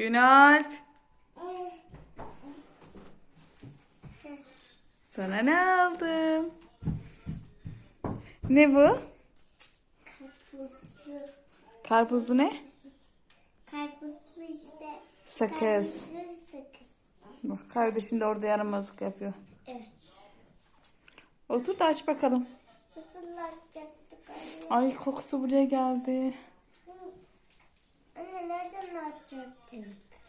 Günalp. Sana ne aldım? Ne bu? Karpuzlu. Karpuzlu ne? Karpuzlu işte. Sakız. Karpuzlu sakız. Bak, Kardeşin de orada yaramazlık yapıyor. Evet. Otur da aç bakalım. Ay kokusu buraya geldi. Açacaktık?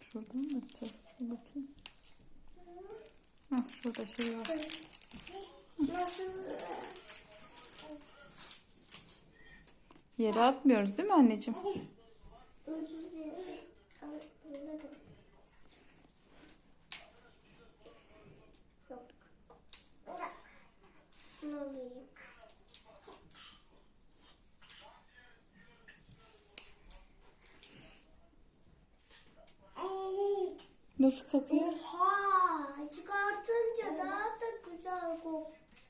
Şuradan mı açacağız? Dur bakayım. Hah, şurada şey var. Yere atmıyoruz değil mi anneciğim? Nasıl kokuyor? Oha! Çıkartınca daha da güzel kok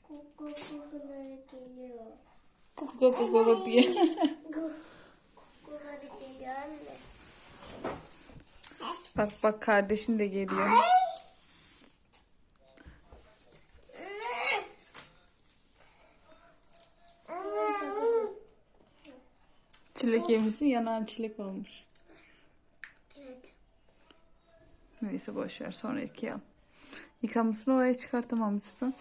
kok kokuları geliyor. Koku koku koku diye. Kokuları geliyor anne. bak bak kardeşin de geliyor. Çilek yemişsin yanağın çilek olmuş. Evet. Neyse boş ver sonra yıkayalım. Yıkamışsın oraya çıkartamamışsın.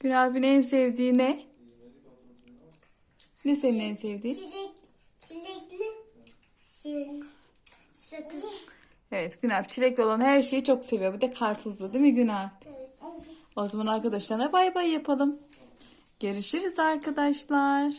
Gün abinin en sevdiği ne? Ne senin en sevdiğin? Çilek, çilekli şey, sakız. Evet Günalp çilekli olan her şeyi çok seviyor. Bir de karpuzlu değil mi Günalp? Evet. O zaman arkadaşlarına bay bay yapalım. Görüşürüz arkadaşlar.